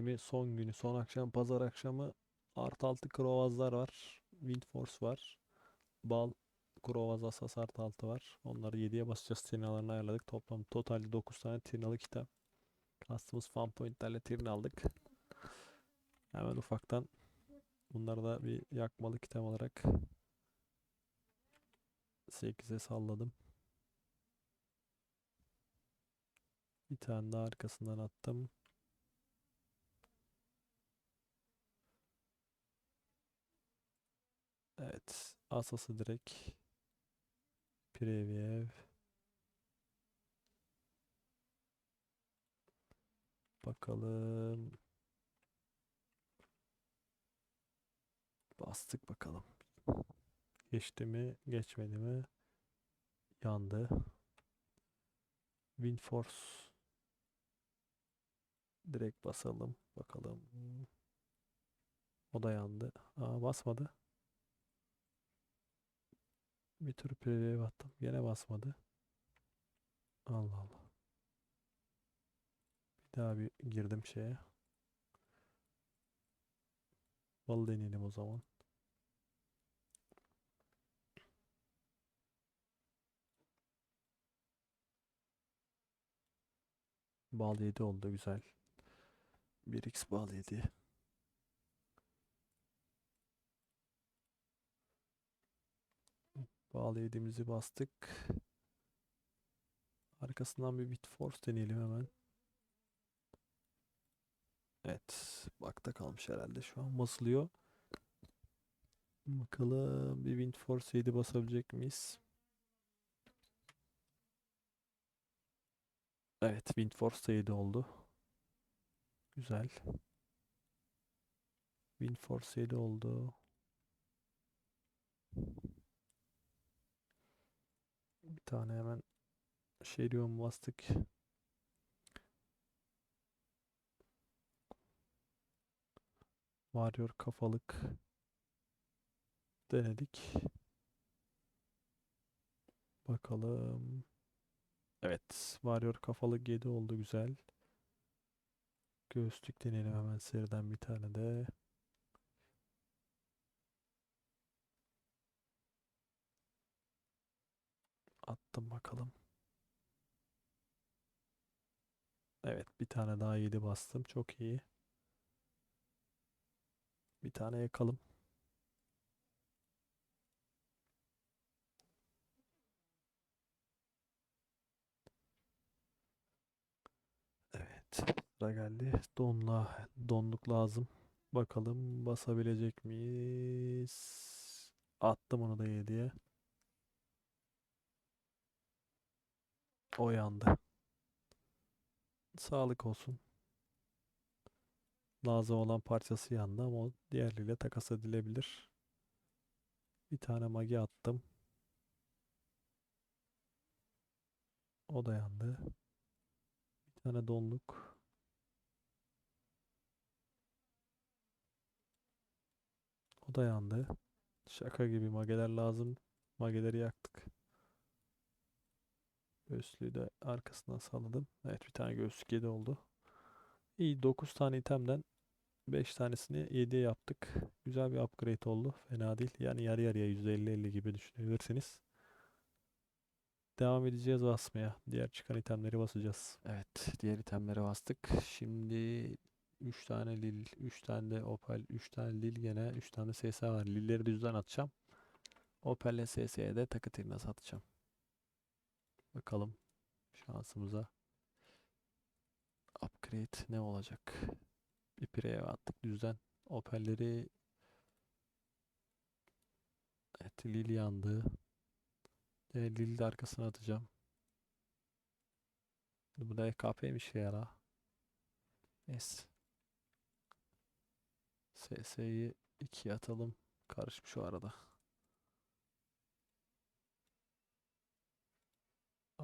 itemi son günü son akşam pazar akşamı artı altı krovazlar var. Windforce var. Bal Krovaz Asas artı altı var. Onları 7'ye basacağız. Trinalarını ayarladık. Toplam totalde 9 tane trinalık item. Kastımız fan pointlerle trina aldık. Hemen ufaktan bunları da bir yakmalık item olarak 8'e salladım. Bir tane daha arkasından attım. Evet. Asası direkt. Preview. Bakalım. Bastık bakalım. Geçti mi? Geçmedi mi? Yandı. Windforce. Direkt basalım. Bakalım. O da yandı. Aa basmadı. Bir tur preview attım. Gene basmadı. Allah Allah. Bir daha bir girdim şeye. Bal deneyelim o zaman. Bal 7 oldu güzel. 1x bal 7. Bal 7'mizi bastık. Arkasından bir bit force deneyelim hemen. Evet. Bakta kalmış herhalde şu an. Basılıyor. Bakalım bir Wind Force 7 basabilecek miyiz? Evet. Wind Force 7 oldu. Güzel. Wind Force 7 oldu. Tane hemen Şerion bastık. Warrior kafalık denedik. Bakalım. Evet. Warrior kafalık 7 oldu güzel. Göğüslük deneyelim hemen seriden bir tane de. Attım bakalım. Evet bir tane daha 7 bastım. Çok iyi. Bir tane yakalım. Evet. Sıra geldi. Donla, donluk lazım. Bakalım basabilecek miyiz? Attım onu da 7'ye. O yandı. Sağlık olsun. Lazım olan parçası yandı ama o diğerleriyle takas edilebilir. Bir tane magi attım. O da yandı. Bir tane donluk. O da yandı. Şaka gibi mageler lazım. Mageleri yaktık. Göğüslüğü de arkasından salladım. Evet bir tane göğüslük 7 oldu. İyi 9 tane itemden 5 tanesini 7'ye yaptık. Güzel bir upgrade oldu. Fena değil. Yani yarı yarıya %50-50 gibi düşünebilirsiniz. Devam edeceğiz basmaya. Diğer çıkan itemleri basacağız. Evet, diğer itemleri bastık. Şimdi 3 tane lil, 3 tane de opal, 3 tane lil gene 3 tane SS var. Lilleri düzden atacağım. Opal ile SS'ye de takı tirna satacağım. Bakalım şansımıza. Upgrade ne olacak? Bir pireye attık düzden. Opelleri Evet Lil yandı. E, Lil de arkasına atacağım. Bu da EKP'miş ya. Es. SS'yi 2'ye atalım. Karışmış şu arada.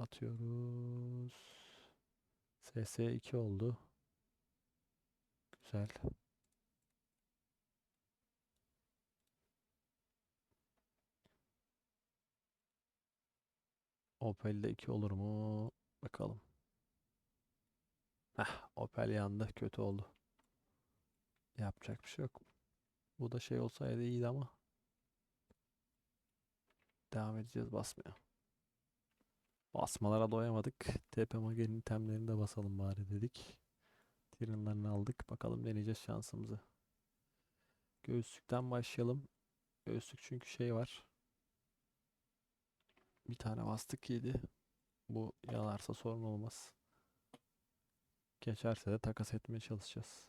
Atıyoruz. SS 2 oldu. Güzel. Opel'de 2 olur mu? Bakalım. Heh, Opel yandı. Kötü oldu. Yapacak bir şey yok. Bu da şey olsaydı iyiydi ama. Devam edeceğiz basmaya. Basmalara doyamadık. TP Mage'nin itemlerini de basalım bari dedik. Tirinlerini aldık. Bakalım deneyeceğiz şansımızı. Göğüslükten başlayalım. Göğüslük çünkü şey var. Bir tane bastık yedi. Bu yanarsa sorun olmaz. Geçerse de takas etmeye çalışacağız.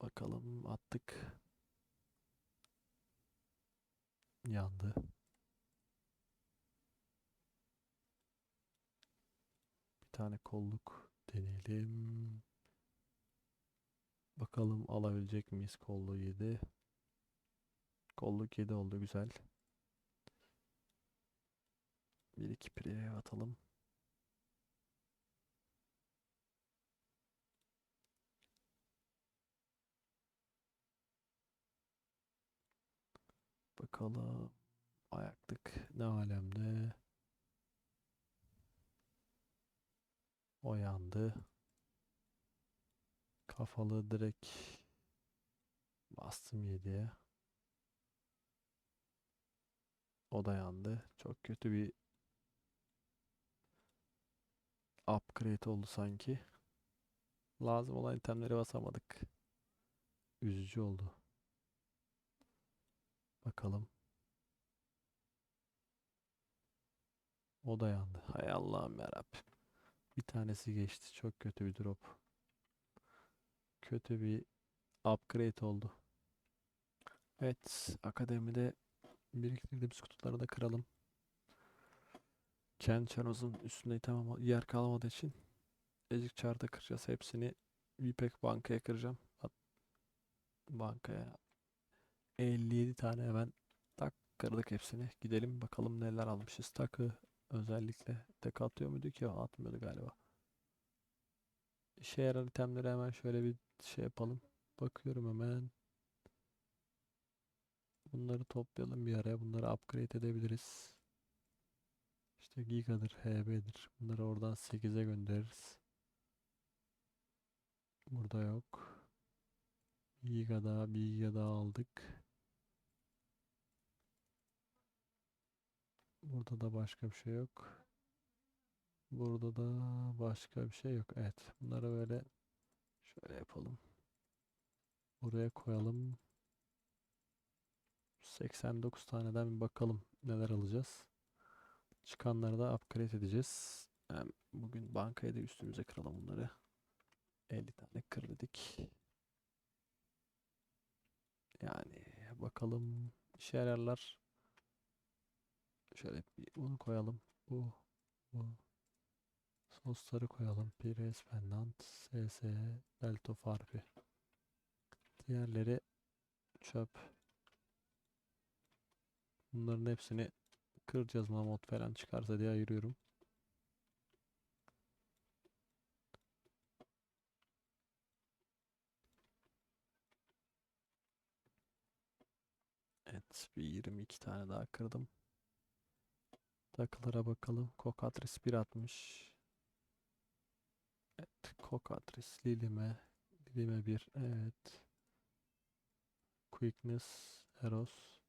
Bakalım attık. Yandı. Tane kolluk deneyelim. Bakalım alabilecek miyiz kolluğu 7. Kolluk 7 oldu güzel. Bir iki preview atalım. Bakalım. Ayaklık ne alemde? O yandı. Kafalı direkt bastım 7'ye. O da yandı. Çok kötü bir upgrade oldu sanki. Lazım olan itemleri basamadık. Üzücü oldu. Bakalım. O da yandı. Hay Allah'ım yarabbim. Bir tanesi geçti. Çok kötü bir drop. Kötü bir upgrade oldu. Evet. Akademide biriktirdiğimiz kutuları da kıralım. Ken Chanos'un üstünde tamam yer kalmadığı için Ezik Char'da kıracağız. Hepsini Vipek Banka'ya kıracağım. Bankaya 57 tane hemen tak kırdık hepsini. Gidelim bakalım neler almışız. Takı özellikle tek atıyor muydu ki? Atmıyordu galiba. İşe yarar itemleri hemen şöyle bir şey yapalım. Bakıyorum hemen. Bunları toplayalım bir araya. Bunları upgrade edebiliriz. İşte Giga'dır, HB'dir. Bunları oradan 8'e göndeririz. Burada yok. Giga'da, bir Giga daha aldık. Burada da başka bir şey yok. Burada da başka bir şey yok. Evet. Bunları böyle şöyle yapalım. Buraya koyalım. 89 taneden bir bakalım neler alacağız. Çıkanları da upgrade edeceğiz. Bugün bankaya da üstümüze kıralım bunları. 50 tane kır dedik. Yani bakalım işe yararlar. Şöyle bir bunu koyalım. Bu, bu. Sosları koyalım. Pires Pendant, SS, Delta Farfi. Diğerleri çöp. Bunların hepsini kıracağız mamut falan çıkarsa diye ayırıyorum. Evet bir 22 tane daha kırdım. Takılara bakalım. Kokatris 1.60. Evet. Kokatris Lilime. Lilime 1. Evet. Quickness. Eros.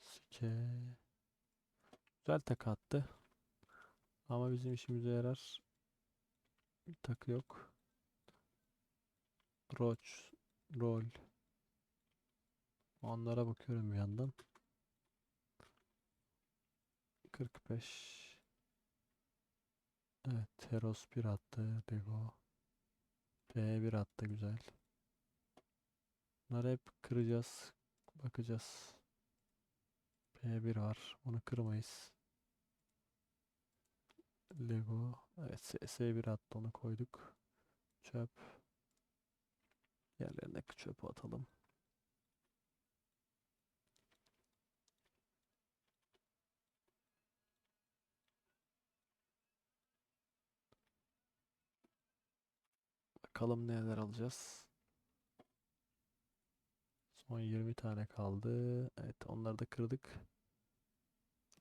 Sike. Güzel takı attı. Ama bizim işimize yarar. Bir takı yok. Roach. Roll. Onlara bakıyorum bir yandan. 45. Evet, Teros 1 attı. Lego. P1 attı güzel. Bunları hep kıracağız. Bakacağız. P1 var. Onu kırmayız. Lego. Evet, S1 attı. Onu koyduk. Çöp. Yerlerine çöpü atalım. Bakalım neler alacağız. Son 20 tane kaldı. Evet onları da kırdık.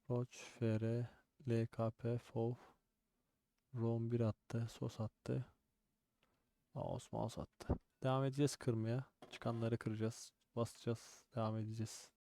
Roach, FR, LKP, FOV, ROM 1 attı. Sos attı. Mouse mouse attı. Devam edeceğiz kırmaya. Çıkanları kıracağız. Basacağız. Devam edeceğiz.